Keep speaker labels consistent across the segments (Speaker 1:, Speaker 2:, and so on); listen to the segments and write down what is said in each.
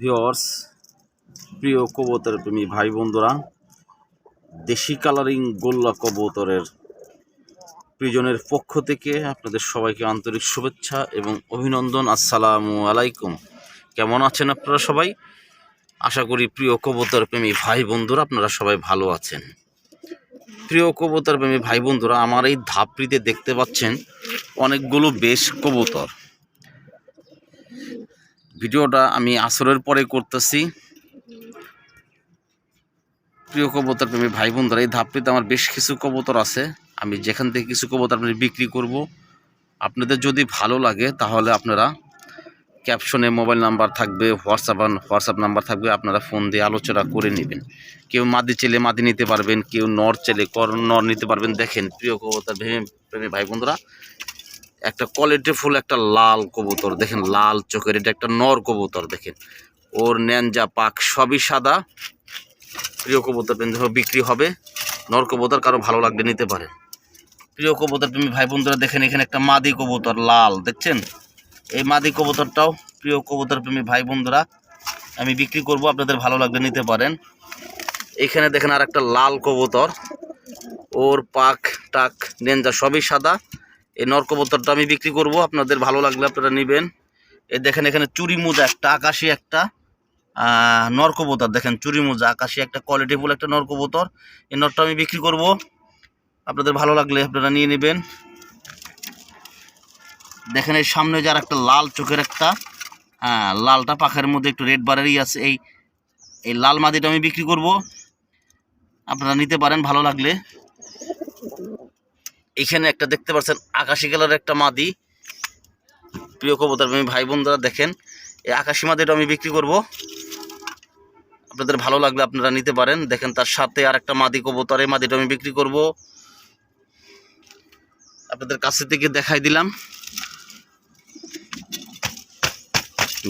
Speaker 1: Viewers প্রিয় কবুতর প্রেমী ভাই বন্ধুরা, দেশি কালারিং গোল্লা কবুতরের প্রিজনের পক্ষ থেকে আপনাদের সবাইকে আন্তরিক শুভেচ্ছা এবং অভিনন্দন। আসসালামু আলাইকুম। কেমন আছেন আপনারা সবাই? আশা করি প্রিয় কবুতর প্রেমী ভাই বন্ধুরা, আপনারা সবাই ভালো আছেন। প্রিয় কবুতর প্রেমী ভাই বন্ধুরা, আমার এই ধাপড়িতে দেখতে পাচ্ছেন অনেকগুলো বেশ কবুতর। ভিডিওটা আমি আসরের পরে করতেছি। প্রিয় কবুতর প্রেমী ভাই বন্ধুরা, এই ধাপটিতে আমার বেশ কিছু কবুতর আছে। আমি যেখান থেকে কিছু কবুতর আপনাদের বিক্রি করব। আপনাদের যদি ভালো লাগে, তাহলে আপনারা ক্যাপশনে মোবাইল নাম্বার থাকবে, হোয়াটসঅ্যাপ হোয়াটসঅ্যাপ নাম্বার থাকবে, আপনারা ফোন দিয়ে আলোচনা করে নেবেন। কেউ মাদি চেলে মাদি নিতে পারবেন, কেউ নর চেলে কর নর নিতে পারবেন। দেখেন, প্রিয় কবুতর প্রেমী ভাই বন্ধুরা একটা কোয়ালিটি ফুল, একটা লাল কবুতর, দেখেন লাল চোখের, এটা একটা নর কবুতর, দেখেন। ওর ন্যাঞ্জা পাক সবই সাদা। প্রিয় কবুতর বিক্রি হবে। নর কবুতর কারও ভালো লাগলে নিতে পারেন। প্রিয় কবুতর প্রেমী ভাই, বন্ধুরা, দেখেন এখানে একটা মাদি কবুতর, লাল, দেখছেন? এই মাদি কবুতরটাও প্রিয় কবুতর প্রেমী ভাই, বন্ধুরা, আমি বিক্রি করব, আপনাদের ভালো লাগলে নিতে পারেন। এখানে দেখেন আর একটা লাল কবুতর। ওর পাক, টাক নেঞ্জা সবই সাদা। এই নর কবুতরটা আমি বিক্রি করব। আপনাদের ভালো লাগলে আপনারা নেবেন। এই দেখেন এখানে চুরি মোজা একটা আকাশি একটা। আহ, নর কবুতর দেখেন চুরি মোজা আকাশি একটা কোয়ালিটি ফুল একটা নর কবুতর এই নরটা আমি বিক্রি করব। আপনাদের ভালো লাগলে আপনারা নিয়ে নেবেন। দেখেন এই সামনে যার একটা লাল চোখের একটা হ্যাঁ লালটা পাখার মধ্যে একটু রেড বারেরই আছে। এই এই লাল মাদিটা আমি বিক্রি করব। আপনারা নিতে পারেন ভালো লাগলে। এখানে একটা দেখতে পাচ্ছেন আকাশি কালারের একটা মাদি। প্রিয় কবুতর, আমি ভাই বোনরা দেখেন, এই আকাশি মাদিটা আমি বিক্রি করব। আপনাদের ভালো লাগলে আপনারা নিতে পারেন। দেখেন তার সাথে আর একটা মাদি কবুতর, এই মাদিটা আমি বিক্রি করব। আপনাদের কাছে থেকে দেখাই দিলাম।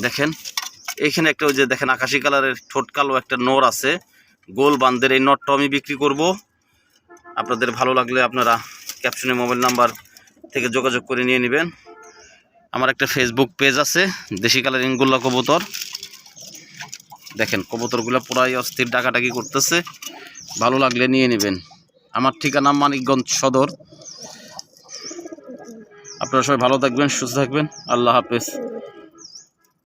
Speaker 1: দেখেন, এইখানে একটা ওই যে দেখেন আকাশি কালারের ঠোঁট কালো একটা নর আছে। গোল বান্ধের এই নটটা আমি বিক্রি করব। আপনাদের ভালো লাগলে আপনারা ক্যাপশনে মোবাইল নাম্বার থেকে যোগাযোগ করে নিয়ে নেবেন। আমার একটা ফেসবুক পেজ আছে, দেশি কালারিং গোল্লা কবুতর। দেখেন, কবুতরগুলো পুরাই অস্থির ডাকাডাকি করতেছে। ভালো লাগলে নিয়ে নেবেন। আমার ঠিকানা মানিকগঞ্জ সদর। আপনারা সবাই ভালো থাকবেন, সুস্থ থাকবেন। আল্লাহ হাফেজ।